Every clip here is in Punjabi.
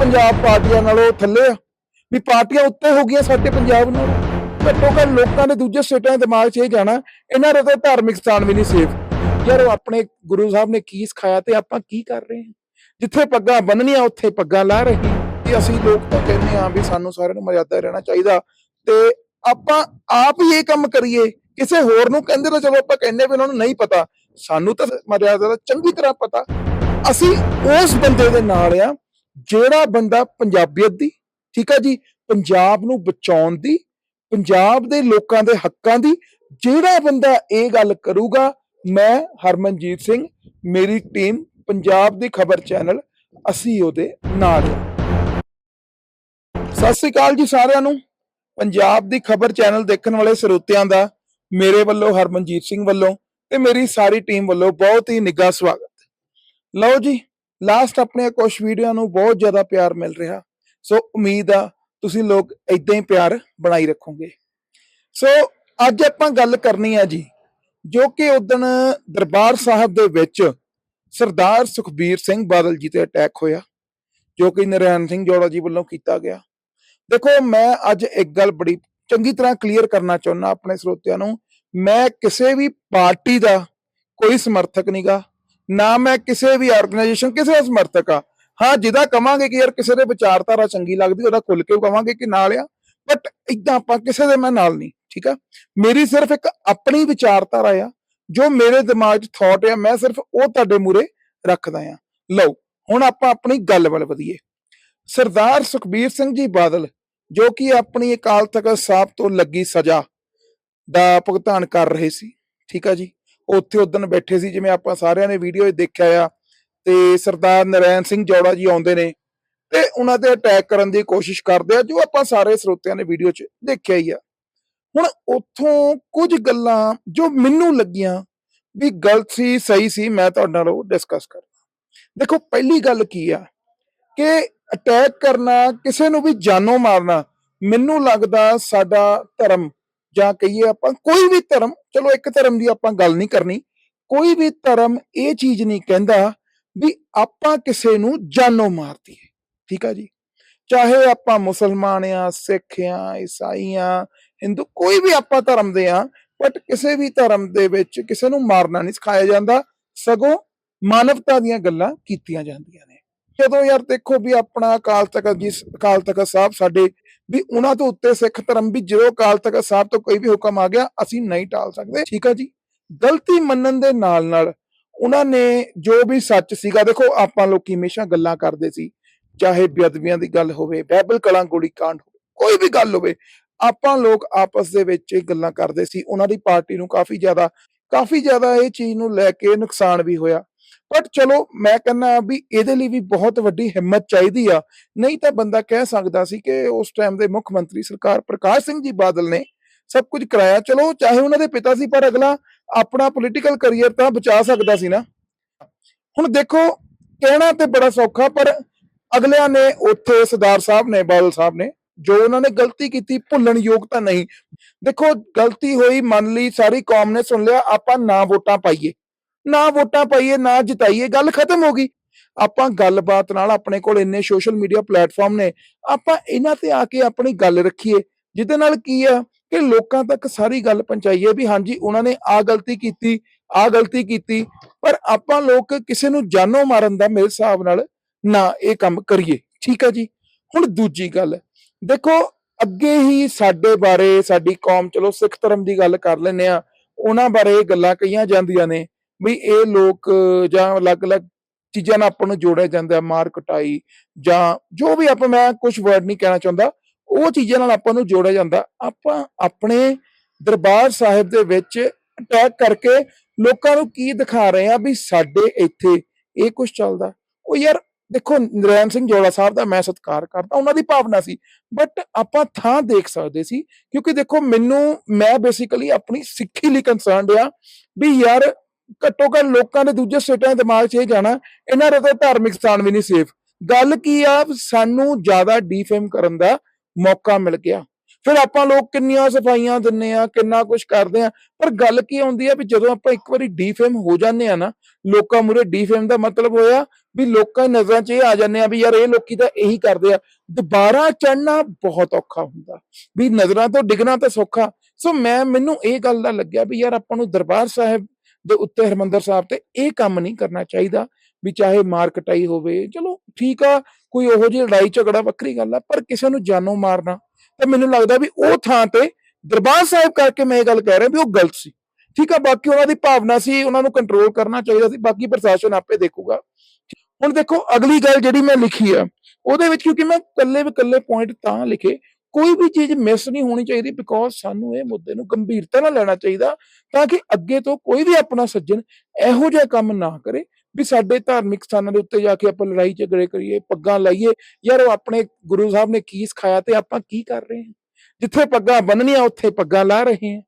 ਪੰਜਾਬ ਪਾਰਟੀਆਂ ਨਾਲੋਂ ਥੱਲੇ ਆ। ਵੀ ਪਾਰਟੀਆਂ ਉੱਤੇ ਹੋ ਗਈਆਂ ਸਾਡੇ ਪੰਜਾਬ ਨੂੰ। ਘੱਟੋ ਘੱਟ ਲੋਕਾਂ ਦੇ ਦੂਜੇ ਸਟੇਟਾਂ ਦੇ ਦਿਮਾਗ 'ਚ ਇਹ ਜਾਣਾ, ਇਹਨਾਂ ਦਾ ਤਾਂ ਧਾਰਮਿਕ ਸਥਾਨ ਵੀ ਨਹੀਂ ਸੇਫ ਯਾਰ ਉਹ ਆਪਣੇ ਗੁਰੂ ਸਾਹਿਬ ਨੇ ਕੀ ਸਿਖਾਇਆ ਤੇ ਆਪਾਂ ਕੀ ਕਰ ਰਹੇ ਹਾਂ? ਜਿੱਥੇ ਪੱਗਾਂ ਬੰਨਣੀਆਂ, ਉੱਥੇ ਪੱਗਾਂ ਲਾ ਰਹੇ ਤੇ ਅਸੀਂ ਲੋਕ ਤਾਂ ਕਹਿੰਦੇ ਆ ਵੀ ਸਾਨੂੰ ਸਾਰਿਆਂ ਨੂੰ ਮਰਿਆਦਾ ਰਹਿਣਾ ਚਾਹੀਦਾ। ਤੇ ਆਪਾਂ ਆਪ ਹੀ ਇਹ ਕੰਮ ਕਰੀਏ। ਕਿਸੇ ਹੋਰ ਨੂੰ ਕਹਿੰਦੇ ਤਾਂ ਚਲੋ ਆਪਾਂ ਕਹਿੰਦੇ ਵੀ ਉਹਨਾਂ ਨੂੰ ਨਹੀਂ ਪਤਾ। ਸਾਨੂੰ ਤਾਂ ਮਰਿਆਦਾ ਦਾ ਚੰਗੀ ਤਰ੍ਹਾਂ ਪਤਾ। ਅਸੀਂ ਉਸ ਬੰਦੇ ਦੇ ਨਾਲ ਆ ਜਿਹੜਾ ਬੰਦਾ ਪੰਜਾਬੀਅਤ ਦੀ, ਠੀਕ ਹੈ ਜੀ, ਪੰਜਾਬ ਨੂੰ ਬਚਾਉਣ ਦੀ, ਪੰਜਾਬ ਦੇ ਲੋਕਾਂ ਦੇ ਹੱਕਾਂ ਦੀ, ਜਿਹੜਾ ਬੰਦਾ ਇਹ ਗੱਲ ਕਰੂਗਾ, ਮੈਂ ਹਰਮਨਜੀਤ ਸਿੰਘ, ਮੇਰੀ ਟੀਮ ਪੰਜਾਬ ਦੀ ਖਬਰ ਚੈਨਲ ਅਸੀਂ ਉਹਦੇ ਨਾਲ ਸਤਿ ਸ੍ਰੀ ਅਕਾਲ ਜੀ ਸਾਰਿਆਂ ਨੂੰ। ਪੰਜਾਬ ਦੀ ਖਬਰ ਚੈਨਲ ਦੇਖਣ ਵਾਲੇ ਸਰੋਤਿਆਂ ਦਾ, ਮੇਰੇ ਵੱਲੋਂ, ਹਰਮਨਜੀਤ ਸਿੰਘ ਵੱਲੋਂ ਤੇ ਮੇਰੀ ਸਾਰੀ ਟੀਮ ਵੱਲੋਂ ਬਹੁਤ ਹੀ ਨਿੱਘਾ ਸਵਾਗਤ। ਲਓ ਜੀ ਲਾਸਟ ਆਪਣੇ ਕੁਝ ਵੀਡੀਓ ਨੂੰ ਬਹੁਤ ਜ਼ਿਆਦਾ ਪਿਆਰ ਮਿਲ ਰਿਹਾ। ਸੋ ਉਮੀਦ ਆ ਤੁਸੀਂ ਲੋਕ ਇਦਾਂ ਹੀ ਪਿਆਰ ਬਣਾਈ ਰੱਖੋਗੇ। ਸੋ ਅੱਜ ਆਪਾਂ ਗੱਲ ਕਰਨੀ ਆ ਜੀ, ਜੋ ਕਿ ਉਦਣ ਦਰਬਾਰ ਸਾਹਿਬ ਦੇ ਵਿੱਚ ਸਰਦਾਰ ਸੁਖਬੀਰ ਸਿੰਘ ਬਾਦਲ ਜੀ ਤੇ ਅਟੈਕ ਹੋਇਆ, ਜੋ ਕਿ ਨਰੈਣ ਸਿੰਘ ਜੋੜਾ ਜੀ ਵੱਲੋਂ ਕੀਤਾ ਗਿਆ। ਦੇਖੋ, ਮੈਂ ਅੱਜ ਇੱਕ ਗੱਲ ਬੜੀ ਚੰਗੀ ਤਰ੍ਹਾਂ ਕਲੀਅਰ ਕਰਨਾ ਚਾਹੁੰਦਾ ਆਪਣੇ ਸਰੋਤਿਆਂ ਨੂੰ। ਮੈਂ ਕਿਸੇ ਵੀ ਪਾਰਟੀ ਦਾ ਕੋਈ ਸਮਰਥਕ ਨਹੀਂਗਾ ਨਾ ਮੈਂ ਕਿਸੇ ਵੀ ਆਰਗੇਨਾਈਜੇਸ਼ਨ ਕਿਸੇ ਦਾ ਸਮਰਥਕ ਆ ਹਾਂ, ਜਿਹਦਾ ਕਵਾਂਗੇ ਕਿ ਯਾਰ ਕਿਸੇ ਦੇ ਵਿਚਾਰਧਾਰਾ ਚੰਗੀ ਲੱਗਦੀ, ਉਹਦਾ ਖੁੱਲ ਕੇ ਕਵਾਂਗੇ ਕਿ ਨਾਲ ਆ। ਬਟ ਇਦਾਂ ਆਪਾਂ ਕਿਸੇ ਦੇ ਮੈਂ ਨਾਲ ਨਹੀਂ, ਠੀਕ ਆ? ਮੇਰੀ ਸਿਰਫ ਇੱਕ ਆਪਣੀ ਵਿਚਾਰਧਾਰਾ ਆ, ਜੋ ਮੇਰੇ ਦਿਮਾਗ 'ਚ ਥਾਟ ਆ, ਮੈਂ ਸਿਰਫ ਉਹ ਤੁਹਾਡੇ ਮੂਰੇ ਰੱਖਦਾ ਆ। ਲਓ, ਹੁਣ ਆਪਾਂ ਆਪਣੀ ਗੱਲ ਵੱਲ ਵਧੀਏ। ਸਰਦਾਰ ਸੁਖਬੀਰ ਸਿੰਘ ਜੀ ਬਾਦਲ, ਜੋ ਕਿ ਆਪਣੀ ਅਕਾਲ ਤਖਤ ਸਾਹਿਬ ਤੋਂ ਲੱਗੀ ਸਜ਼ਾ ਦਾ ਭੁਗਤਾਨ ਕਰ ਰਹੇ ਸੀ, ਠੀਕ ਆ ਜੀ? ਉੱਥੇ ਉਦੋਂ ਬੈਠੇ ਸੀ, ਜਿਵੇਂ ਆਪਾਂ ਸਾਰਿਆਂ ਨੇ ਵੀਡੀਓ 'ਚ ਦੇਖਿਆ ਆ, ਤੇ ਸਰਦਾਰ ਨਰੈਣ ਸਿੰਘ ਜੋੜਾ ਜੀ ਆਉਂਦੇ ਨੇ, ਤੇ ਉਹਨਾਂ ਤੇ ਅਟੈਕ ਕਰਨ ਦੀ ਕੋਸ਼ਿਸ਼ ਕਰਦੇ ਆ, ਜੋ ਆਪਾਂ ਸਾਰੇ ਸਰੋਤਿਆਂ ਨੇ ਵੀਡੀਓ 'ਚ ਦੇਖਿਆ ਹੀ ਆ। ਹੁਣ ਉੱਥੋਂ ਕੁਝ ਗੱਲਾਂ ਜੋ ਮੈਨੂੰ ਲੱਗੀਆਂ ਵੀ ਗਲਤ ਸੀ, ਸਹੀ ਸੀ, ਮੈਂ ਤੁਹਾਡੇ ਨਾਲ ਉਹ ਡਿਸਕਸ ਕਰਦਾ। ਦੇਖੋ, ਪਹਿਲੀ ਗੱਲ ਕੀ ਆ ਕਿ ਅਟੈਕ ਕਰਨਾ, ਕਿਸੇ ਨੂੰ ਵੀ ਜਾਨੋਂ ਮਾਰਨਾ, ਮੈਨੂੰ ਲੱਗਦਾ ਸਾਡਾ ਧਰਮ ਜਾਂ ਕਹੀਏ ਆਪਾਂ ਕੋਈ ਵੀ ਧਰਮ, ਚਲੋ ਇੱਕ ਧਰਮ ਦੀ ਆਪਾਂ ਗੱਲ ਨਹੀਂ ਕਰਨੀ, ਕੋਈ ਵੀ ਧਰਮ ਇਹ ਚੀਜ਼ ਨਹੀਂ ਕਹਿੰਦਾ ਵੀ ਆਪਾਂ ਕਿਸੇ ਨੂੰ ਜਾਨੋਂ ਮਾਰ ਦਈਏ ਠੀਕ ਆ ਜੀ? ਚਾਹੇ ਆਪਾਂ ਮੁਸਲਮਾਨ ਆ, ਸਿੱਖ ਆ, ਈਸਾਈ ਆ, ਹਿੰਦੂ ਕੋਈ ਵੀ ਆਪਾਂ ਧਰਮ ਦੇ ਆ ਬਟ ਕਿਸੇ ਵੀ ਧਰਮ ਦੇ ਵਿੱਚ ਕਿਸੇ ਨੂੰ ਮਾਰਨਾ ਨਹੀਂ ਸਿਖਾਇਆ ਜਾਂਦਾ, ਸਗੋਂ ਮਾਨਵਤਾ ਦੀਆਂ ਗੱਲਾਂ ਕੀਤੀਆਂ ਜਾਂਦੀਆਂ ਨੇ। ਜਦੋਂ ਯਾਰ ਦੇਖੋ ਵੀ ਆਪਣਾ ਅਕਾਲ ਤਖਤ ਜੀ, ਅਕਾਲ ਤਖਤ ਸਾਹਿਬ ਸਾਡੇ ਵੀ ਉਹਨਾਂ ਤੋਂ ਉੱਤੇ ਸਿੱਖ ਧਰਮ ਵੀ ਜਦੋਂ ਅਕਾਲ ਤਖਤ ਸਾਹਿਬ ਤੋਂ ਕੋਈ ਵੀ ਹੁਕਮ ਆ ਗਿਆ, ਅਸੀਂ ਨਹੀਂ ਟਾਲ ਸਕਦੇ। ਠੀਕ ਆ ਜੀ? ਗਲਤੀ ਮੰਨਣ ਦੇ ਨਾਲ ਨਾਲ ਉਹਨਾਂ ਨੇ ਜੋ ਵੀ ਸੱਚ ਸੀਗਾ, ਦੇਖੋ ਆਪਾਂ ਲੋਕੀ ਹਮੇਸ਼ਾ ਗੱਲਾਂ ਕਰਦੇ ਸੀ, ਚਾਹੇ ਬੇਅਦਬੀਆਂ ਦੀ ਗੱਲ ਹੋਵੇ, ਬਾਈਬਲ ਕਲਾਂ ਗੋਲੀ ਕਾਂਡ ਹੋਵੇ, ਕੋਈ ਵੀ ਗੱਲ ਹੋਵੇ, ਆਪਾਂ ਲੋਕ ਆਪਸ ਦੇ ਵਿੱਚ ਗੱਲਾਂ ਕਰਦੇ ਸੀ, ਉਹਨਾਂ ਦੀ ਪਾਰਟੀ ਨੂੰ ਕਾਫੀ ਜ਼ਿਆਦਾ ਕਾਫੀ ਜ਼ਿਆਦਾ ਇਹ ਚੀਜ਼ ਨੂੰ ਲੈ ਕੇ ਨੁਕਸਾਨ ਵੀ ਹੋਇਆ। ਬਟ ਚਲੋ, ਮੈਂ ਕਹਿੰਦਾ ਵੀ ਇਹਦੇ ਲਈ ਵੀ ਬਹੁਤ ਵੱਡੀ ਹਿੰਮਤ ਚਾਹੀਦੀ ਆ। ਨਹੀਂ ਤਾਂ ਬੰਦਾ ਕਹਿ ਸਕਦਾ ਸੀ ਕਿ ਉਸ ਟਾਈਮ ਦੇ ਮੁੱਖ ਮੰਤਰੀ ਸਰਕਾਰ ਪ੍ਰਕਾਸ਼ ਸਿੰਘ ਜੀ ਬਾਦਲ ਨੇ ਸਭ ਕੁਝ ਕਰਾਇਆ। ਚਲੋ, ਚਾਹੇ ਉਹਨਾਂ ਦੇ ਪਿਤਾ ਸੀ, ਪਰ ਅਗਲਾ ਆਪਣਾ ਪੋਲੀਟੀਕਲ ਕੈਰੀਅਰ ਤਾਂ ਬਚਾ ਸਕਦਾ ਸੀ ਨਾ। ਹੁਣ ਦੇਖੋ, ਕਹਿਣਾ ਤੇ ਬੜਾ ਸੌਖਾ, ਪਰ ਅਗਲਿਆਂ ਨੇ ਉੱਥੇ ਸਰਦਾਰ ਸਾਹਿਬ ਨੇ, ਬਾਦਲ ਸਾਹਿਬ ਨੇ, ਜੋ ਉਹਨਾਂ ਨੇ ਗਲਤੀ ਕੀਤੀ, ਭੁੱਲਣ ਯੋਗ ਤਾਂ ਨਹੀਂ। ਦੇਖੋ, ਗਲਤੀ ਹੋਈ, ਮੰਨ ਲਈ, ਸਾਰੀ ਕੌਮ ਨੇ ਸੁਣ ਲਿਆ, ਆਪਾਂ ਨਾ ਵੋਟਾਂ ਪਾਈਏ। ਨਾ ਵੋਟਾਂ ਪਾਈਏ, ਨਾ ਜਿਤਾਈਏ, ਗੱਲ ਖਤਮ ਹੋ ਗਈ। ਆਪਾਂ ਗੱਲਬਾਤ ਨਾਲ ਆਪਣੇ ਕੋਲ ਇੰਨੇ ਸੋਸ਼ਲ ਮੀਡੀਆ ਪਲੇਟਫਾਰਮ ਨੇ, ਆਪਾਂ ਇਹਨਾਂ ਤੇ ਆ ਕੇ ਆਪਣੀ ਗੱਲ ਰੱਖੀਏ। ਜਿਹਦੇ ਨਾਲ ਕੀ ਆ ਕਿ ਲੋਕਾਂ ਤੱਕ ਸਾਰੀ ਗੱਲ ਪਹੁੰਚਾਈਏ ਵੀ ਹਾਂਜੀ, ਉਹਨਾਂ ਨੇ ਆ ਗਲਤੀ ਕੀਤੀ ਆ ਗਲਤੀ ਕੀਤੀ, ਪਰ ਆਪਾਂ ਲੋਕ ਕਿਸੇ ਨੂੰ ਜਾਨੋਂ ਮਾਰਨ ਦਾ ਮੇਰੇ ਹਿਸਾਬ ਨਾਲ ਨਾ ਇਹ ਕੰਮ ਕਰੀਏ। ਠੀਕ ਆ ਜੀ? ਹੁਣ ਦੂਜੀ ਗੱਲ, ਦੇਖੋ ਅੱਗੇ ਹੀ ਸਾਡੇ ਬਾਰੇ ਸਾਡੀ ਕੌਮ, ਚਲੋ ਸਿੱਖ ਧਰਮ ਦੀ ਗੱਲ ਕਰ ਲੈਨੇ ਆ ਉਹਨਾਂ ਬਾਰੇ ਗੱਲਾਂ ਕਹੀਆਂ ਜਾਂਦੀਆਂ ਨੇ। ਵੀ ਇਹ ਲੋਕ, ਜਾਂ ਅਲੱਗ-ਅਲੱਗ ਚੀਜ਼ਾਂ ਨਾਲ ਆਪਾਂ ਨੂੰ ਜੋੜਿਆ ਜਾਂਦਾ, ਮਾਰ ਕਟਾਈ ਜਾਂ ਜੋ ਵੀ ਆਪਾਂ, ਮੈਂ ਕੁਝ ਵਰਡ ਨਹੀਂ ਕਹਿਣਾ ਚਾਹੁੰਦਾ, ਉਹ ਚੀਜ਼ਾਂ ਨਾਲ ਆਪਾਂ ਨੂੰ ਜੋੜਿਆ ਜਾਂਦਾ। ਆਪਾਂ ਆਪਣੇ ਦਰਬਾਰ ਸਾਹਿਬ ਦੇ ਵਿੱਚ ਅਟੈਕ ਕਰਕੇ ਲੋਕਾਂ ਨੂੰ ਕੀ ਦਿਖਾ ਰਹੇ ਆ ਵੀ ਸਾਡੇ ਇੱਥੇ ਇਹ ਕੁਝ ਚੱਲਦਾ। ਉਹ ਯਾਰ ਦੇਖੋ ਨਰੈਣ ਸਿੰਘ ਜੋੜਾ ਸਾਹਿਬ ਦਾ ਮੈਂ ਸਤਿਕਾਰ ਕਰਦਾ, ਉਹਨਾਂ ਦੀ ਭਾਵਨਾ ਸੀ ਬਟ ਆਪਾਂ ਥਾਂ ਦੇਖ ਸਕਦੇ ਸੀ, ਕਿਉਂਕਿ ਦੇਖੋ, ਮੈਨੂੰ, ਮੈਂ ਬੇਸਿਕਲੀ ਆਪਣੀ ਸਿੱਖੀ ਲਈ ਕੰਸਰਨਡ ਆ ਵੀ ਯਾਰ ਘੱਟੋ ਘੱਟ ਲੋਕਾਂ ਦੇ ਦੂਜੇ ਸਟੇਟਾਂ ਦੇ ਦਿਮਾਗ 'ਚ ਇਹ ਜਾਣਾ, ਇਹਨਾਂ ਦਾ ਤਾਂ ਧਾਰਮਿਕ ਸਥਾਨ ਵੀ ਨਹੀਂ ਸੇਫ ਗੱਲ ਕੀ ਆ, ਸਾਨੂੰ ਜ਼ਿਆਦਾ ਡੀਫੇਮ ਕਰਨ ਦਾ ਮੌਕਾ ਮਿਲ ਗਿਆ। ਫਿਰ ਆਪਾਂ ਲੋਕ ਕਿੰਨੀਆਂ ਸਫਾਈਆਂ ਦਿੰਨੇ ਆ ਕਿੰਨਾ ਕੁਝ ਕਰਦੇ ਆ ਪਰ ਗੱਲ ਕੀ ਆਉਂਦੀ ਆ ਵੀ ਜਦੋਂ ਆਪਾਂ ਇੱਕ ਵਾਰੀ ਡੀਫੇਮ ਹੋ ਜਾਂਦੇ ਆ ਨਾ, ਲੋਕਾਂ ਮੂਰੇ ਡੀਫੇਮ ਦਾ ਮਤਲਬ ਹੋਇਆ ਵੀ ਲੋਕਾਂ ਦੀ ਨਜ਼ਰਾਂ 'ਚ ਇਹ ਆ ਜਾਂਦੇ ਆ ਵੀ ਯਾਰ ਇਹ ਲੋਕੀ ਤਾਂ ਇਹੀ ਕਰਦੇ ਆ। ਦੁਬਾਰਾ ਚੜਨਾ ਬਹੁਤ ਔਖਾ ਹੁੰਦਾ। ਵੀ ਨਜ਼ਰਾਂ ਤੋਂ ਡਿੱਗਣਾ ਤਾਂ ਸੌਖਾ। ਸੋ ਮੈਂ, ਮੈਨੂੰ ਇਹ ਗੱਲ ਦਾ ਲੱਗਿਆ ਵੀ ਯਾਰ ਆਪਾਂ ਨੂੰ ਦਰਬਾਰ ਸਾਹਿਬ ਦੇ ਉੱਤੇ ਹਰਮੰਦਰ ਸਾਹਿਬ ਤੇ ਇਹ ਕੰਮ ਨਹੀਂ ਕਰਨਾ ਚਾਹੀਦਾ ਵੀ ਚਾਹੇ ਮਾਰ ਕਟਾਈ ਹੋਵੇ, ਚਲੋ ਠੀਕ ਆ, ਕੋਈ ਉਹੋ ਜਿਹੀ ਲੜਾਈ ਝਗੜਾ ਵੱਖਰੀ ਗੱਲ ਆ, ਪਰ ਕਿਸੇ ਨੂੰ ਜਾਨੋਂ ਮਾਰਨਾ ਤਾਂ ਮੈਨੂੰ ਲੱਗਦਾ ਵੀ ਉਹ ਥਾਂ ਤੇ ਦਰਬਾਰ ਸਾਹਿਬ ਕਰਕੇ ਮੈਂ ਇਹ ਗੱਲ ਕਹਿ ਰਿਹਾ ਵੀ ਉਹ ਗਲਤ ਸੀ। ਠੀਕ ਆ, ਬਾਕੀ ਉਹਨਾਂ ਦੀ ਭਾਵਨਾ ਸੀ, ਉਹਨਾਂ ਨੂੰ ਕੰਟਰੋਲ ਕਰਨਾ ਚਾਹੀਦਾ ਸੀ, ਬਾਕੀ ਪ੍ਰਸ਼ਾਸਨ ਆਪੇ ਦੇਖੂਗਾ। ਹੁਣ ਦੇਖੋ ਅਗਲੀ ਗੱਲ ਜਿਹੜੀ ਮੈਂ ਲਿਖੀ ਆ, ਉਹਦੇ ਵਿੱਚ ਕਿਉਂਕਿ ਮੈਂ ਕੱਲੇ ਕੱਲੇ ਪੁਆਇੰਟ ਤਾਂ ਲਿਖੇ ਕੋਈ ਵੀ ਚੀਜ਼ ਮਿਸ ਨਹੀਂ ਹੋਣੀ ਚਾਹੀਦੀ ਬਿਕੋਜ਼ ਸਾਨੂੰ ਇਹ ਮੁੱਦੇ ਨੂੰ ਗੰਭੀਰਤਾ ਨਾਲ ਲੈਣਾ ਚਾਹੀਦਾ ਤਾਂ ਕਿ ਅੱਗੇ ਤੋਂ ਕੋਈ ਵੀ ਆਪਣਾ ਸੱਜਣ ਇਹੋ ਜਿਹਾ ਕੰਮ ਨਾ ਕਰੇ ਵੀ ਸਾਡੇ ਧਾਰਮਿਕ ਸਥਾਨਾਂ ਦੇ ਉੱਤੇ ਜਾ ਕੇ ਆਪਾਂ ਲੜਾਈ ਝਗੜੇ ਕਰੀਏ, ਪੱਗਾਂ ਲਾਈਏ। ਯਾਰ ਉਹ ਆਪਣੇ ਗੁਰੂ ਸਾਹਿਬ ਨੇ ਕੀ ਸਿਖਾਇਆ ਤੇ ਆਪਾਂ ਕੀ ਕਰ ਰਹੇ ਹਾਂ? ਜਿੱਥੇ ਪੱਗਾਂ ਬੰਨਣੀਆਂ, ਉੱਥੇ ਪੱਗਾਂ ਲਾ ਰਹੇ ਹਾਂ।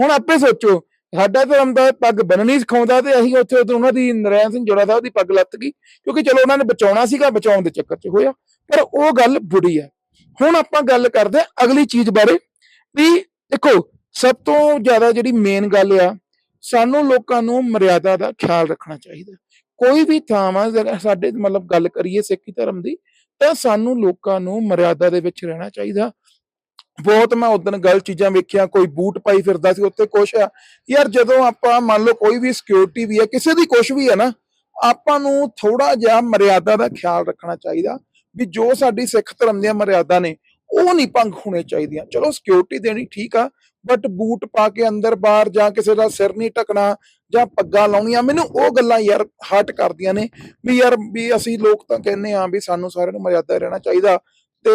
ਹੁਣ ਆਪੇ ਸੋਚੋ, ਸਾਡਾ ਧਰਮ ਦਾ ਪੱਗ ਬੰਨਣੀ ਸਿਖਾਉਂਦਾ ਤੇ ਅਸੀਂ ਉੱਥੇ ਉਦੋਂ ਉਹਨਾਂ ਦੀ ਨਰੈਣ ਸਿੰਘ ਜੋੜਾ ਸਾਹਿਬ ਦੀ ਪੱਗ ਲੱਤ ਗਈ, ਕਿਉਂਕਿ ਚਲੋ ਉਹਨਾਂ ਨੇ ਬਚਾਉਣਾ ਸੀਗਾ, ਬਚਾਉਣ ਦੇ ਚੱਕਰ 'ਚ ਹੋਇਆ। ਪਰ ਉਹ ਗੱਲ ਬੁਰੀ ਹੈ। ਹੁਣ ਆਪਾਂ ਗੱਲ ਕਰਦੇ ਹਾਂ ਅਗਲੀ ਚੀਜ਼ ਬਾਰੇ ਵੀ ਦੇਖੋ, ਸਭ ਤੋਂ ਜ਼ਿਆਦਾ ਜਿਹੜੀ ਮੇਨ ਗੱਲ ਆ, ਸਾਨੂੰ ਲੋਕਾਂ ਨੂੰ ਮਰਿਆਦਾ ਦਾ ਖਿਆਲ ਰੱਖਣਾ ਚਾਹੀਦਾ। ਕੋਈ ਵੀ ਥਾਂ ਵਾ ਜਿਹੜਾ ਸਾਡੇ ਮਤਲਬ ਗੱਲ ਕਰੀਏ ਸਿੱਖੀ ਧਰਮ ਦੀ, ਤਾਂ ਸਾਨੂੰ ਲੋਕਾਂ ਨੂੰ ਮਰਿਆਦਾ ਦੇ ਵਿੱਚ ਰਹਿਣਾ ਚਾਹੀਦਾ। ਬਹੁਤ ਮੈਂ ਉਦੋਂ ਗਲਤ ਚੀਜ਼ਾਂ ਵੇਖੀਆਂ, ਕੋਈ ਬੂਟ ਪਾਈ ਫਿਰਦਾ ਸੀ ਉੱਤੇ ਕੁਛ ਆ। ਯਾਰ ਜਦੋਂ ਆਪਾਂ ਮੰਨ ਲਓ ਕੋਈ ਵੀ ਸਿਕਿਉਰਿਟੀ ਵੀ ਹੈ ਕਿਸੇ ਦੀ ਕੁਛ ਵੀ ਹੈ ਨਾ, ਆਪਾਂ ਨੂੰ ਥੋੜਾ ਜਿਹਾ ਮਰਿਆਦਾ ਦਾ ਖਿਆਲ ਰੱਖਣਾ ਚਾਹੀਦਾ। ਵੀ ਜੋ ਸਾਡੀ ਸਿੱਖ ਧਰਮ ਦੀਆਂ ਮਰਿਆਦਾ ਨੇ, ਉਹ ਨਹੀਂ ਭੰਗ ਹੋਣੇ ਚਾਹੀਦੀਆਂ। ਚਲੋ ਸਿਕਿਉਰਿਟੀ ਦੇਣੀ ਠੀਕ ਆ ਬਟ ਬੂਟ ਪਾ ਕੇ ਅੰਦਰ ਬਾਹਰ ਜਾਂ ਕਿਸੇ ਦਾ ਸਿਰ ਨਹੀਂ ਟਕਣਾ ਜਾਂ ਪੱਗਾਂ ਲਾਉਣੀਆਂ, ਮੈਨੂੰ ਉਹ ਗੱਲਾਂ ਯਾਰ ਹਟ ਕਰਦੀਆਂ ਨੇ ਵੀ ਯਾਰ ਵੀ ਅਸੀਂ ਲੋਕ ਤਾਂ ਕਹਿੰਦੇ ਆ ਵੀ ਸਾਨੂੰ ਸਾਰਿਆਂ ਨੂੰ ਮਰਿਆਦਾ ਰਹਿਣਾ ਚਾਹੀਦਾ ਤੇ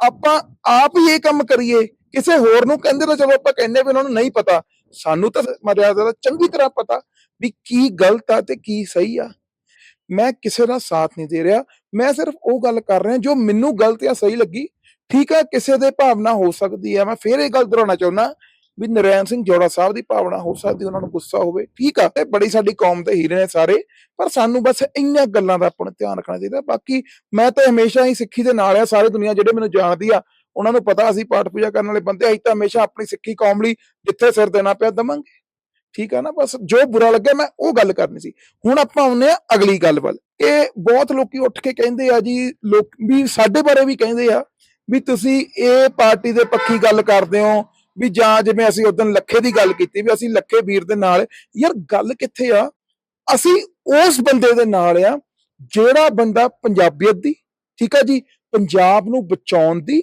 ਆਪਾਂ ਆਪ ਹੀ ਇਹ ਕੰਮ ਕਰੀਏ, ਕਿਸੇ ਹੋਰ ਨੂੰ ਕਹਿੰਦੇ ਤਾਂ ਚਲੋ ਆਪਾਂ ਕਹਿੰਦੇ ਵੀ ਉਹਨਾਂ ਨੂੰ ਨਹੀਂ ਪਤਾ, ਸਾਨੂੰ ਤਾਂ ਮਰਿਆਦਾ ਦਾ ਚੰਗੀ ਤਰ੍ਹਾਂ ਪਤਾ ਵੀ ਕੀ ਗਲਤ ਆ ਤੇ ਕੀ ਸਹੀ ਆ। ਮੈਂ ਕਿਸੇ ਦਾ ਸਾਥ ਨਹੀਂ ਦੇ ਰਿਹਾ ਮੈਂ ਸਿਰਫ ਉਹ ਗੱਲ ਕਰ ਰਿਹਾ ਜੋ ਮੈਨੂੰ ਗਲਤ ਜਾਂ ਸਹੀ ਲੱਗੀ, ਠੀਕ ਹੈ, ਕਿਸੇ ਦੇ ਭਾਵਨਾ ਹੋ ਸਕਦੀ ਹੈ। ਮੈਂ ਫੇਰ ਇਹ ਗੱਲ ਦੁਹਰਾਉਣਾ ਚਾਹੁੰਦਾ ਵੀ ਨਰੈਣ ਸਿੰਘ ਜੋੜਾ ਸਾਹਿਬ ਦੀ ਭਾਵਨਾ ਹੋ ਸਕਦੀ, ਉਹਨਾਂ ਨੂੰ ਗੁੱਸਾ ਹੋਵੇ, ਠੀਕ ਆ, ਇਹ ਬੜੀ ਸਾਡੀ ਕੌਮ ਦੇ ਹੀਰੇ ਨੇ ਸਾਰੇ, ਪਰ ਸਾਨੂੰ ਬਸ ਇੰਨੀਆਂ ਗੱਲਾਂ ਦਾ ਆਪਣਾ ਧਿਆਨ ਰੱਖਣਾ ਚਾਹੀਦਾ। ਬਾਕੀ ਮੈਂ ਤਾਂ ਹਮੇਸ਼ਾ ਹੀ ਸਿੱਖੀ ਦੇ ਨਾਲ ਆ, ਸਾਰੀ ਦੁਨੀਆ ਜਿਹੜੇ ਮੈਨੂੰ ਜਾਣਦੀ ਆ, ਉਹਨਾਂ ਨੂੰ ਪਤਾ ਅਸੀਂ ਪਾਠ ਪੂਜਾ ਕਰਨ ਵਾਲੇ ਬੰਦੇ ਅਸੀਂ ਤਾਂ ਹਮੇਸ਼ਾ ਆਪਣੀ ਸਿੱਖੀ ਕੌਮ ਲਈ ਜਿੱਥੇ ਸਿਰ ਦੇਣਾ ਪਿਆ ਦਵਾਂਗੇ। ਠੀਕ ਆ ਨਾ, ਬਸ ਜੋ ਬੁਰਾ ਲੱਗਿਆ ਮੈਂ ਉਹ ਗੱਲ ਕਰਨੀ ਸੀ। ਹੁਣ ਆਪਾਂ ਆਉਂਦੇ ਆ ਅਗਲੀ ਗੱਲ ਵੱਲ। ਇਹ ਬਹੁਤ ਲੋਕੀ ਉੱਠ ਕੇ ਕਹਿੰਦੇ ਆ ਜੀ, ਲੋਕ ਵੀ ਸਾਡੇ ਬਾਰੇ ਵੀ ਕਹਿੰਦੇ ਆ ਵੀ ਤੁਸੀਂ ਇਹ ਪਾਰਟੀ ਦੇ ਪੱਖੀ ਗੱਲ ਕਰਦੇ ਹੋ ਵੀ ਜਾਂ ਜਿਵੇਂ ਅਸੀਂ ਉਦੋਂ ਲੱਖੇ ਦੀ ਗੱਲ ਕੀਤੀ ਵੀ ਅਸੀਂ ਲੱਖੇ ਵੀਰ ਦੇ ਨਾਲ ਯਾਰ ਗੱਲ ਕਿੱਥੇ ਆ? ਅਸੀਂ ਉਸ ਬੰਦੇ ਦੇ ਨਾਲ ਆ ਜਿਹੜਾ ਬੰਦਾ ਪੰਜਾਬੀਅਤ ਦੀ, ਠੀਕ ਆ ਜੀ, ਪੰਜਾਬ ਨੂੰ ਬਚਾਉਣ ਦੀ,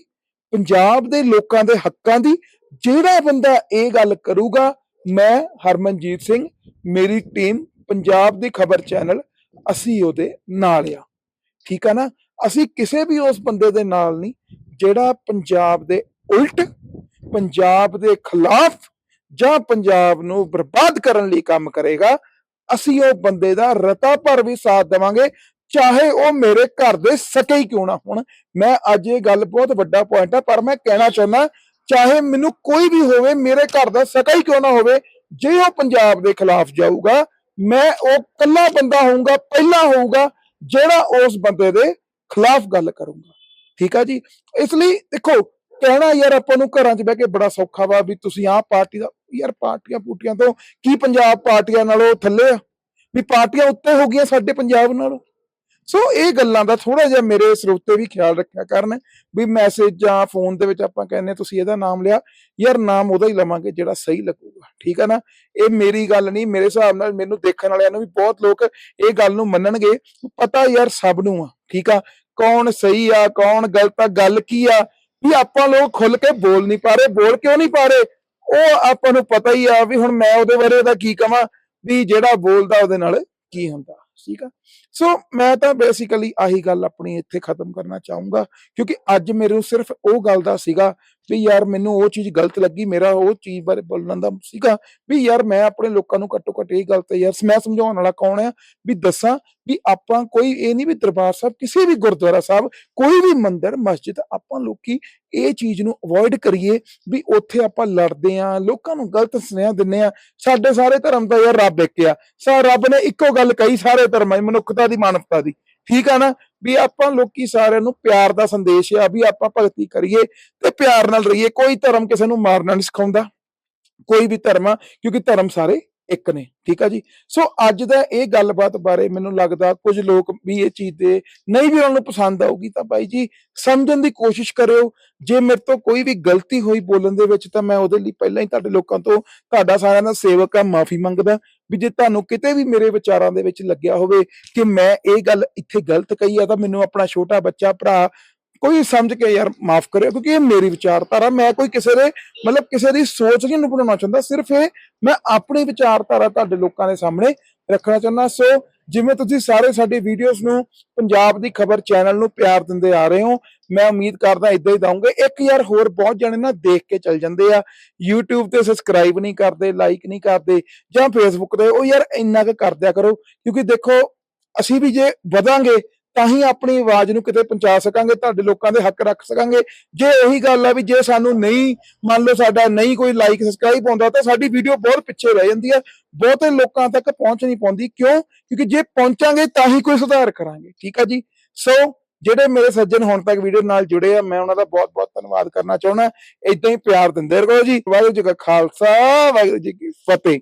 ਪੰਜਾਬ ਦੇ ਲੋਕਾਂ ਦੇ ਹੱਕਾਂ ਦੀ, ਜਿਹੜਾ ਬੰਦਾ ਇਹ ਗੱਲ ਕਰੂਗਾ ਮੈਂ ਹਰਮਨਜੀਤ ਸਿੰਘ, ਮੇਰੀ ਟੀਮ ਪੰਜਾਬ ਦੀ ਖਬਰ ਚੈਨਲ ਅਸੀਂ ਉਹਦੇ ਨਾਲ ਆ। ਠੀਕ ਆ ਨਾ? ਅਸੀਂ ਕਿਸੇ ਵੀ ਉਸ ਬੰਦੇ ਦੇ ਨਾਲ ਨਹੀਂ, ਜਿਹੜਾ ਪੰਜਾਬ ਦੇ ਉਲਟ, ਪੰਜਾਬ ਦੇ ਖਿਲਾਫ ਜਾਂ ਪੰਜਾਬ ਨੂੰ ਬਰਬਾਦ ਕਰਨ ਲਈ ਕੰਮ ਕਰੇਗਾ, ਅਸੀਂ ਉਹ ਬੰਦੇ ਦਾ ਰਤਾ ਭਰ ਵੀ ਸਾਥ ਦੇਵਾਂਗੇ, ਚਾਹੇ ਉਹ ਮੇਰੇ ਘਰ ਦੇ ਸਕੇ ਹੀ ਕਿਉਂ ਨਾ ਹੋਣ। ਮੈਂ ਅੱਜ ਇਹ ਗੱਲ ਬਹੁਤ ਵੱਡਾ ਪੁਆਇੰਟ ਆ, ਪਰ ਮੈਂ ਕਹਿਣਾ ਚਾਹੁੰਦਾ ਚਾਹੇ ਮੈਨੂੰ ਕੋਈ ਵੀ ਹੋਵੇ, ਮੇਰੇ ਘਰ ਦਾ ਸਕਾ ਹੀ ਕਿਉਂ ਨਾ ਹੋਵੇ, ਜੇ ਉਹ ਪੰਜਾਬ ਦੇ ਖਿਲਾਫ ਜਾਊਗਾ, ਮੈਂ ਉਹ ਕੱਲਾ ਬੰਦਾ ਹੋਊਗਾ, ਪਹਿਲਾ ਹੋਊਗਾ, ਜਿਹੜਾ ਉਸ ਬੰਦੇ ਦੇ ਖਿਲਾਫ ਗੱਲ ਕਰੂੰਗਾ। ਠੀਕ ਆ ਜੀ? ਇਸ ਲਈ ਦੇਖੋ, ਕਹਿਣਾ ਯਾਰ ਆਪਾਂ ਨੂੰ ਘਰਾਂ 'ਚ ਬਹਿ ਕੇ ਬੜਾ ਸੌਖਾ ਵਾ ਵੀ ਤੁਸੀਂ ਆਹ ਪਾਰਟੀ ਦਾ, ਯਾਰ ਪਾਰਟੀਆਂ ਪੂਟੀਆਂ ਤੋਂ ਕੀ ਪੰਜਾਬ ਪਾਰਟੀਆਂ ਨਾਲੋਂ ਥੱਲੇ ਆ? ਵੀ ਪਾਰਟੀਆਂ ਉੱਤੇ ਹੋ ਗਈਆਂ ਸਾਡੇ ਪੰਜਾਬ ਨਾਲੋਂ? ਸੋ ਇਹ ਗੱਲਾਂ ਦਾ ਥੋੜਾ ਜਿਹਾ ਮੇਰੇ ਸਰੋਤੇ ਵੀ ਖਿਆਲ ਰੱਖਿਆ ਕਰਨ ਵੀ ਮੈਸੇਜ ਜਾਂ ਫੋਨ ਦੇ ਵਿੱਚ ਆਪਾਂ ਕਹਿੰਦੇ ਤੁਸੀਂ ਇਹਦਾ ਨਾਮ ਲਿਆ, ਯਾਰ ਨਾਮ ਉਹਦਾ ਹੀ ਲਵਾਂਗੇ ਜਿਹੜਾ ਸਹੀ ਲੱਗੂਗਾ। ਠੀਕ ਹੈ ਨਾ? ਇਹ ਮੇਰੀ ਗੱਲ ਨਹੀਂ, ਮੇਰੇ ਹਿਸਾਬ ਨਾਲ ਮੈਨੂੰ ਦੇਖਣ ਵਾਲਿਆਂ ਨੂੰ ਵੀ ਬਹੁਤ ਲੋਕ ਇਹ ਗੱਲ ਨੂੰ ਮੰਨਣਗੇ, ਪਤਾ ਯਾਰ ਸਭ ਨੂੰ ਆ, ਠੀਕ ਆ? ਕੌਣ ਸਹੀ ਆ, ਕੌਣ ਗਲਤ ਆ, ਗੱਲ ਕੀ ਆ? ਵੀ ਆਪਾਂ ਲੋਕ ਖੁੱਲ ਕੇ ਬੋਲ ਨਹੀਂ ਪਾ ਰਹੇ, ਬੋਲ ਕਿਉਂ ਨਹੀਂ ਪਾ ਰਹੇ? ਉਹ ਆਪਾਂ ਨੂੰ ਪਤਾ ਹੀ ਆ ਵੀ ਹੁਣ ਮੈਂ ਉਹਦੇ ਬਾਰੇ ਦਾ ਕੀ ਕਵਾਂ, ਵੀ ਜਿਹੜਾ ਬੋਲਦਾ ਉਹਦੇ ਨਾਲ ਕੀ ਹੁੰਦਾ। ਠੀਕ ਆ? ਸੋ ਮੈਂ ਤਾਂ ਬੇਸਿਕਲੀ ਆਹੀ ਗੱਲ ਆਪਣੀ ਇੱਥੇ ਖਤਮ ਕਰਨਾ ਚਾਹੂੰਗਾ, ਕਿਉਂਕਿ ਅੱਜ ਮੇਰੇ ਸਿਰਫ ਉਹ ਗੱਲ ਦਾ ਸੀਗਾ ਵੀ ਯਾਰ ਮੈਨੂੰ ਉਹ ਚੀਜ਼ ਗਲਤ ਲੱਗੀ, ਮੇਰਾ ਉਹ ਚੀਜ਼ ਬਾਰੇ ਬੋਲਣ ਦਾ ਸੀਗਾ ਵੀ ਯਾਰ ਮੈਂ ਆਪਣੇ ਲੋਕਾਂ ਨੂੰ ਘੱਟੋ ਘੱਟ ਇਹ ਗੱਲ ਤੇ ਯਾਰ ਮੈਂ ਸਮਝਾਉਣ ਵਾਲਾ ਕੌਣ ਆ ਵੀ ਦੱਸਾਂ ਵੀ ਆਪਾਂ ਕੋਈ ਇਹ ਨਹੀਂ ਵੀ ਦਰਬਾਰ ਸਾਹਿਬ ਕਿਸੇ ਵੀ ਗੁਰਦੁਆਰਾ ਸਾਹਿਬ, ਕੋਈ ਵੀ ਮੰਦਿਰ, ਮਸਜਿਦ ਆਪਾਂ ਲੋਕੀ ਇਹ ਚੀਜ਼ ਨੂੰ ਅਵੋਇਡ ਕਰੀਏ ਵੀ ਉੱਥੇ ਆਪਾਂ ਲੜਦੇ ਆਂ, ਲੋਕਾਂ ਨੂੰ ਗਲਤ ਸੁਨੇਹਾ ਦਿੰਨੇ ਆ। ਸਾਡੇ ਸਾਰੇ ਧਰਮ ਦਾ ਯਾਰ ਰੱਬ ਇੱਕ ਆ। ਸਾ ਰੱਬ ਨੇ ਇੱਕੋ ਗੱਲ ਕਹੀ ਸਾਰੇ ਧਰਮਾਂ ਦੀ, ਮਨੁੱਖਤਾ ਦੀ, ਮਾਨਵਤਾ ਦੀ। ਠੀਕ ਆ ਨਾ? ਵੀ ਆਪਾਂ ਲੋਕੀ ਸਾਰਿਆਂ ਨੂੰ ਪਿਆਰ ਦਾ ਸੰਦੇਸ਼ ਆ ਵੀ ਆਪਾਂ ਭਗਤੀ ਕਰੀਏ ਤੇ ਪਿਆਰ ਨਾਲ ਰਹੀਏ, ਕੋਈ ਧਰਮ ਕਿਸੇ ਨੂੰ ਮਾਰਨਾ ਨਹੀਂ ਸਿਖਾਉਂਦਾ। ਕੋਈ ਵੀ ਧਰਮ ਆ, ਕਿਉਂਕਿ ਧਰਮ ਸਾਰੇ ਇੱਕ ਨੇ, ਠੀਕ ਆ ਜੀ? ਸੋ ਅੱਜ ਦਾ ਇਹ ਗੱਲਬਾਤ ਬਾਰੇ ਮੈਨੂੰ ਲੱਗਦਾ ਕੁਝ ਲੋਕ ਵੀ ਇਹ ਚੀਜ਼ ਦੇ ਨਹੀਂ ਵੀ ਉਹਨਾਂ ਨੂੰ ਪਸੰਦ ਆਊਗੀ ਤਾਂ ਬਾਈ ਜੀ ਸਮਝਣ ਦੀ ਕੋਸ਼ਿਸ਼ ਕਰਿਓ। ਜੇ ਮੇਰੇ ਤੋਂ ਕੋਈ ਵੀ ਗਲਤੀ ਹੋਈ ਬੋਲਣ ਦੇ ਵਿੱਚ ਤਾਂ ਮੈਂ ਉਹਦੇ ਲਈ ਪਹਿਲਾਂ ਹੀ ਤੁਹਾਡੇ ਲੋਕਾਂ ਤੋਂ, ਤੁਹਾਡਾ ਸਾਰਿਆਂ ਦਾ ਸੇਵਕ ਆ, ਮਾਫੀ ਮੰਗਦਾ। ਵੀ ਜੇ ਤੁਹਾਨੂੰ ਕਿਤੇ ਵੀ ਮੇਰੇ ਵਿਚਾਰਾਂ ਦੇ ਵਿੱਚ ਲੱਗਿਆ ਹੋਵੇ ਕਿ ਮੈਂ ਇਹ ਗੱਲ ਇੱਥੇ ਗਲਤ ਕਹੀ ਆ, ਤਾਂ ਮੈਨੂੰ ਆਪਣਾ ਛੋਟਾ ਬੱਚਾ, ਭਰਾ ਕੋਈ ਸਮਝ ਕੇ ਯਾਰ ਮਾਫ ਕਰਿਓ, ਕਿਉਂਕਿ ਇਹ ਮੇਰੀ ਵਿਚਾਰਧਾਰਾ, ਮੈਂ ਕੋਈ ਕਿਸੇ ਦੇ ਮਤਲਬ ਕਿਸੇ ਦੀ ਸੋਚ ਨਹੀਂ ਨੂੰ ਬਣਾਉਣਾ ਚਾਹੁੰਦਾ, ਸਿਰਫ ਇਹ ਮੈਂ ਆਪਣੀ ਵਿਚਾਰਧਾਰਾ ਤੁਹਾਡੇ ਲੋਕਾਂ ਦੇ ਸਾਹਮਣੇ ਰੱਖਣਾ ਚਾਹੁੰਦਾ। ਸੋ ਜਿਵੇਂ ਤੁਸੀਂ ਸਾਰੇ ਸਾਡੀ ਵੀਡੀਓਜ਼ ਨੂੰ ਪੰਜਾਬ ਦੀ ਖਬਰ ਚੈਨਲ ਨੂੰ ਪਿਆਰ ਦਿੰਦੇ ਆ ਰਹੇ ਹੋ, ਮੈਂ ਉਮੀਦ ਕਰਦਾ ਇਦਾਂ ਹੀ ਦਵਾਂਗੇ ਇੱਕ ਯਾਰ ਹੋਰ ਬਹੁਤ ਜਣੇ ਨਾ ਦੇਖ ਕੇ ਚੱਲ ਜਾਂਦੇ ਆ। YouTube ਤੇ ਸਬਸਕ੍ਰਾਈਬ ਨਹੀਂ ਕਰਦੇ ਲਾਈਕ ਨਹੀਂ ਕਰਦੇ ਜਾਂ Facebook ਤੇ, ਉਹ ਯਾਰ ਇੰਨਾ ਕੁ ਕਰਦਿਆ ਕਰੋ, ਕਿਉਂਕਿ ਦੇਖੋ, ਅਸੀਂ ਵੀ ਜੇ ਵਧਾਂਗੇ ਤਾਂ ਹੀ ਆਪਣੀ ਆਵਾਜ਼ ਨੂੰ ਕਿਤੇ ਪਹੁੰਚਾ ਸਕਾਂਗੇ, ਤੁਹਾਡੇ ਲੋਕਾਂ ਦੇ ਹੱਕ ਰੱਖ ਸਕਾਂਗੇ। ਜੇ ਉਹੀ ਗੱਲ ਆ ਵੀ ਜੇ ਸਾਨੂੰ ਨਹੀਂ, ਮੰਨ ਲਓ ਸਾਡਾ ਨਹੀਂ ਕੋਈ ਲਾਈਕ ਸਬਸਕ੍ਰਾਈਬ ਆਉਂਦਾ ਤਾਂ ਸਾਡੀ ਵੀਡੀਓ ਬਹੁਤ ਪਿੱਛੇ ਰਹਿ ਜਾਂਦੀ ਹੈ ਬਹੁਤੇ ਲੋਕਾਂ ਤੱਕ ਪਹੁੰਚ ਨਹੀਂ ਪਾਉਂਦੀ। ਕਿਉਂ? ਕਿਉਂਕਿ ਜੇ ਪਹੁੰਚਾਂਗੇ ਤਾਂ ਹੀ ਕੋਈ ਸੁਧਾਰ ਕਰਾਂਗੇ। ਠੀਕ ਆ ਜੀ? ਸੋ ਜਿਹੜੇ ਮੇਰੇ ਸੱਜਣ ਹੁਣ ਤੱਕ ਵੀਡੀਓ ਨਾਲ ਜੁੜੇ ਆ, ਮੈਂ ਉਹਨਾਂ ਦਾ ਬਹੁਤ ਬਹੁਤ ਧੰਨਵਾਦ ਕਰਨਾ ਚਾਹੁੰਦਾ। ਇਦਾਂ ਹੀ ਪਿਆਰ ਦਿੰਦੇ ਰਹੋ ਜੀ। ਵਾਹਿਗੁਰੂ ਜੀ ਕਾ ਖਾਲਸਾ, ਵਾਹਿਗੁਰੂ ਜੀ ਕੀ ਫਤਿਹ।